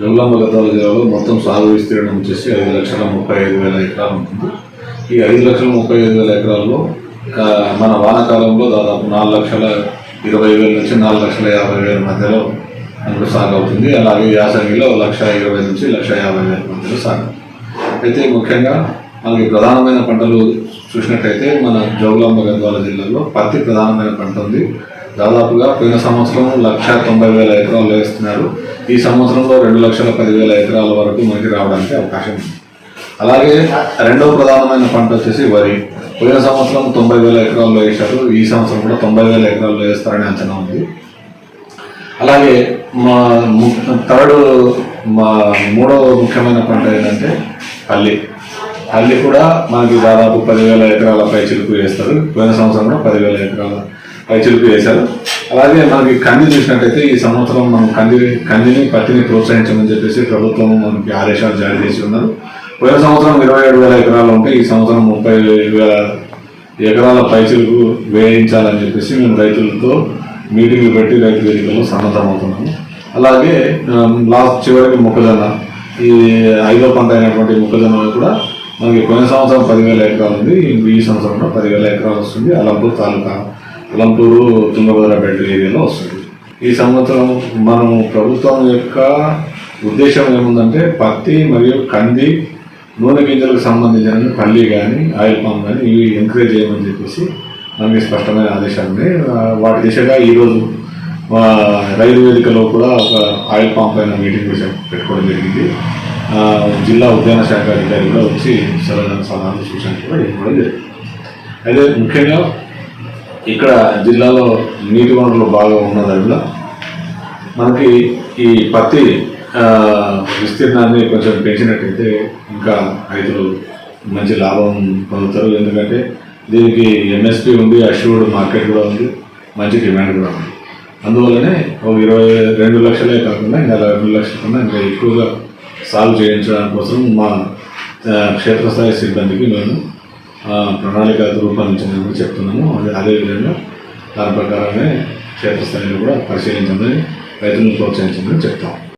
జోగులాంబ గద్వాల జిల్లాలో మొత్తం సాగు విస్తీర్ణం వచ్చేసి ఐదు లక్షల ముప్పై ఐదు వేల ఎకరాలు ఉంటుంది. ఈ ఐదు లక్షల ముప్పై ఐదు వేల ఎకరాల్లో మన వానాకాలంలో దాదాపు నాలుగు లక్షల ఇరవై వేల నుంచి నాలుగు లక్షల యాభై వేల మధ్యలో మనకు సాగు అవుతుంది. అలాగే యాసంగిలో లక్ష ఇరవై నుంచి లక్ష యాభై వేల మధ్యలో సాగు. అయితే ముఖ్యంగా మనకి ప్రధానమైన పంటలు చూసినట్టయితే మన జోగులాంబ గద్వాల జిల్లాలో పత్తి ప్రధానమైన పంట ఉంది. దాదాపుగా పోయిన సంవత్సరం లక్ష తొంభై వేల ఎకరాలు వేస్తున్నారు. ఈ సంవత్సరంలో రెండు లక్షల పదివేల ఎకరాల వరకు మనకి రావడానికి అవకాశం ఉంది. అలాగే రెండవ ప్రధానమైన పంట వచ్చేసి వరి. పోయిన సంవత్సరం తొంభై వేల ఎకరాల్లో వేశారు. ఈ సంవత్సరం కూడా తొంభై వేల ఎకరాల్లో వేస్తారని అంచనా ఉంది. అలాగే మా ము- థర్డ్ మా మూడవ ముఖ్యమైన పంట ఏంటంటే పల్లి. అల్లి కూడా మనకి దాదాపు పదివేల ఎకరాల పై చిలుపు వేస్తారు. పోయిన సంవత్సరం కూడా పదివేల ఎకరాల పై చిలుపు వేశారు. అలాగే మనకి కంది చూసినట్టయితే ఈ సంవత్సరం మనం కంది కందిని పత్తిని ప్రోత్సహించమని చెప్పేసి ప్రభుత్వం మనకి ఆదేశాలు జారీ చేసి ఉన్నారు. పోయిన సంవత్సరం ఇరవై ఏడు వేల ఎకరాలు ఉంటే ఈ సంవత్సరం ముప్పై వేల ఎకరాల పైచలకు వేయించాలని చెప్పేసి మేము రైతులతో మీటింగ్లు పెట్టి రైతు వేదికలో సన్నద్ధమవుతున్నాము. అలాగే లాస్ట్ చివరికి మొక్కజొన్న ఈ ఐదో పంట అయినటువంటి మొక్కజొన్న కూడా మనకి పోయిన సంవత్సరం పదివేల ఎకరాలు ఉంది ఈ సంవత్సరం కూడా పదివేల ఎకరాలు వస్తుంది. అలంపూర్ తాలూకా అలంపూరు తుంగభద్ర బెల్ట్ ఏరియాలో వస్తుంది. ఈ సంవత్సరం మనం ప్రభుత్వం యొక్క ఉద్దేశం ఏముందంటే పత్తి మరియు కంది నూనె గింజలకు సంబంధించిన పల్లి కానీ ఆయిల్ పామ్ కానీ ఇవి ఎంకరేజ్ చేయమని చెప్పేసి మనకి స్పష్టమైన ఆదేశాలు ఉన్నాయి. వాటి దిశగా ఈరోజు ఆ, రైతు వేదికలో కూడా ఒక ఆయిల్ పంప్ పైన మీటింగ్ పెట్టుకోవడం జరిగింది. జిల్లా ఉద్యాన శాఖ అధికారి కూడా వచ్చి సరైన సలహాలు సూచనలు కూడా ఇవ్వడం జరిగింది. అయితే ముఖ్యంగా ఇక్కడ జిల్లాలో నీటి వనరులు బాగా ఉన్నదల్లా మనకి ఈ పత్తి విస్తీర్ణాన్ని కొంచెం పెంచినట్టయితే ఇంకా రైతులు మంచి లాభం పొందుతారు. ఎందుకంటే దీనికి ఎంఎస్పి ఉంది అష్యూర్డ్ మార్కెట్ కూడా ఉంది మంచి డిమాండ్ కూడా ఉంది. అందువల్లనే ఒక ఇరవై రెండు లక్షలే కాకుండా ఇంకా రెండు లక్షల కన్నా ఇంకా ఎక్కువగా సాల్వ్ చేయించడానికి కోసం మా క్షేత్రస్థాయి సిబ్బందికి మేము ప్రణాళిక రూపొందించమని చెప్తున్నాము. అదే అదేవిధంగా దాని ప్రకారమే క్షేత్రస్థాయిలో కూడా పరిశీలించమని రైతులను ప్రోత్సహించమని చెప్తాము